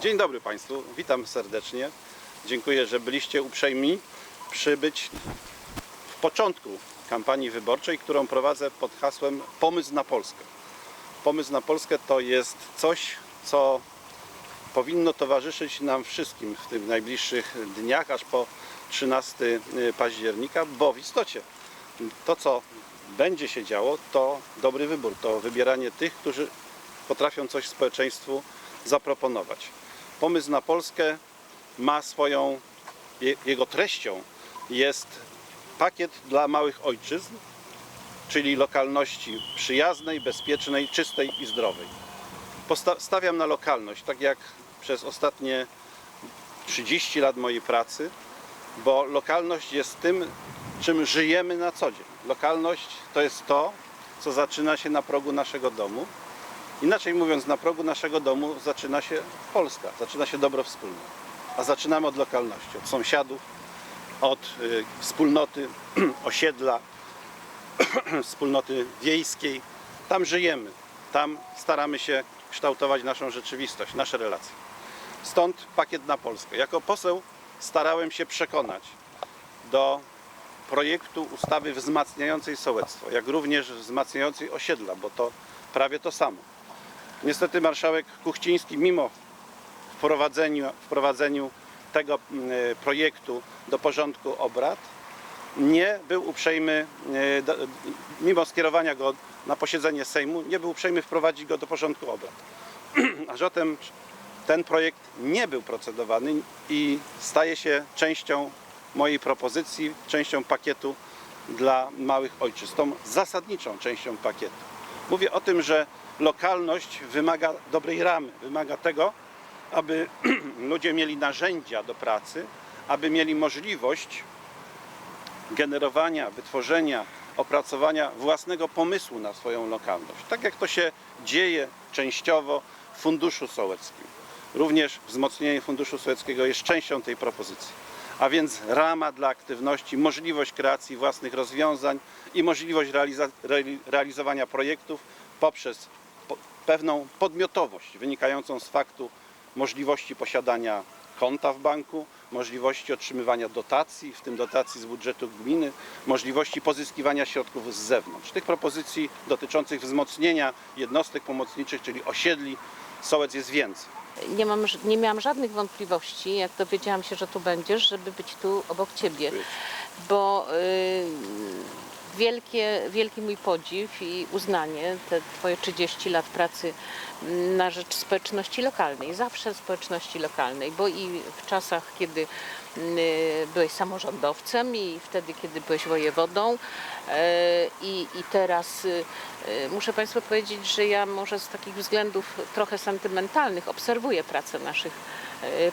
Dzień dobry Państwu, witam serdecznie. Dziękuję, że byliście uprzejmi przybyć w początku kampanii wyborczej, którą prowadzę pod hasłem Pomysł na Polskę. Pomysł na Polskę to jest coś, co powinno towarzyszyć nam wszystkim w tych najbliższych dniach, aż po 13 października, bo w istocie to, co będzie się działo, to dobry wybór, to wybieranie tych, którzy potrafią coś społeczeństwu zaproponować. Pomysł na Polskę ma swoją, je- jego treścią jest pakiet dla małych ojczyzn, czyli lokalności przyjaznej, bezpiecznej, czystej i zdrowej. Posta- stawiam na lokalność, tak jak przez ostatnie 30 lat mojej pracy, bo lokalność jest tym, czym żyjemy na co dzień. Lokalność to jest to, co zaczyna się na progu naszego domu. Inaczej mówiąc, na progu naszego domu zaczyna się Polska, zaczyna się dobro wspólne. A zaczynamy od lokalności, od sąsiadów, od y, wspólnoty, osiedla, wspólnoty wiejskiej. Tam żyjemy, tam staramy się kształtować naszą rzeczywistość, nasze relacje. Stąd pakiet na Polskę. Jako poseł starałem się przekonać do projektu ustawy wzmacniającej sołectwo, jak również wzmacniającej osiedla, bo to prawie to samo. Niestety marszałek Kuchciński, mimo wprowadzeniu, wprowadzeniu tego mm, projektu do porządku obrad, nie był uprzejmy, e, mimo skierowania go na posiedzenie Sejmu, nie był uprzejmy wprowadzić go do porządku obrad. A zatem ten projekt nie był procedowany i staje się częścią mojej propozycji, częścią pakietu dla małych ojczyzn, tą zasadniczą częścią pakietu. Mówię o tym, że lokalność wymaga dobrej ramy, wymaga tego, aby ludzie mieli narzędzia do pracy, aby mieli możliwość generowania, wytworzenia, opracowania własnego pomysłu na swoją lokalność. Tak jak to się dzieje częściowo w Funduszu Sołeckim. Również wzmocnienie Funduszu Sołeckiego jest częścią tej propozycji. A więc rama dla aktywności, możliwość kreacji własnych rozwiązań i możliwość realizowania projektów poprzez po- pewną podmiotowość wynikającą z faktu możliwości posiadania konta w banku, możliwości otrzymywania dotacji, w tym dotacji z budżetu gminy, możliwości pozyskiwania środków z zewnątrz. Tych propozycji dotyczących wzmocnienia jednostek pomocniczych, czyli osiedli, sołec jest więcej. Nie, mam, nie miałam żadnych wątpliwości, jak dowiedziałam się, że tu będziesz, żeby być tu obok ciebie, bo y, wielkie, wielki mój podziw i uznanie, te twoje 30 lat pracy na rzecz społeczności lokalnej, zawsze społeczności lokalnej, bo i w czasach, kiedy y, byłeś samorządowcem i wtedy, kiedy byłeś wojewodą y, i, i teraz y, muszę Państwu powiedzieć, że ja może z takich względów trochę sentymentalnych obserwuję pracę naszych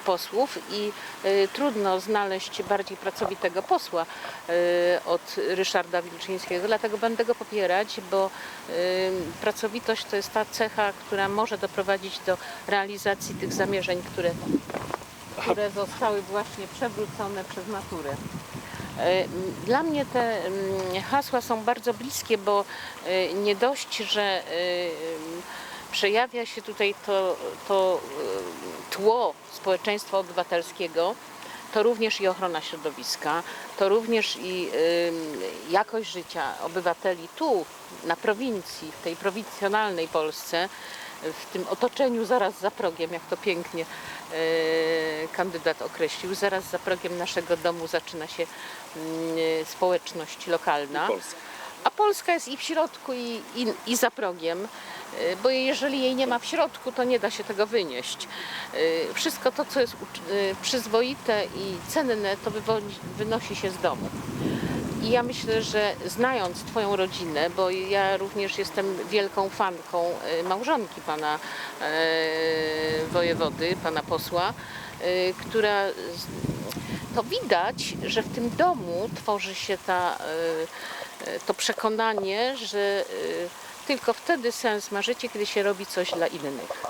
posłów i y, trudno znaleźć bardziej pracowitego posła y, od Ryszarda Wilczyńskiego, dlatego będę go popierać, bo y, pracowitość to jest ta cecha, która może doprowadzić do realizacji tych zamierzeń, które które zostały właśnie przewrócone przez naturę. Dla mnie te mm, hasła są bardzo bliskie, bo nie dość, że przejawia się tutaj to, to e, tło społeczeństwa obywatelskiego, to również i ochrona środowiska, to również i jakość życia obywateli tu, na prowincji, w tej prowincjonalnej Polsce, w tym otoczeniu zaraz za progiem, jak to pięknie e, kandydat określił, zaraz za progiem naszego domu zaczyna się mm, społeczność lokalna. A Polska jest i w środku, i, i, i za progiem, bo jeżeli jej nie ma w środku, to nie da się tego wynieść. Y, Wszystko to, co jest y, przyzwoite i cenne, to wynosi się z domu. I ja myślę, że znając Twoją rodzinę, bo ja również jestem wielką fanką y, małżonki pana wojewody, pana posła, y, która to widać, że w tym domu tworzy się ta, y, y, to przekonanie, że y, tylko wtedy sens ma życie, kiedy się robi coś dla innych.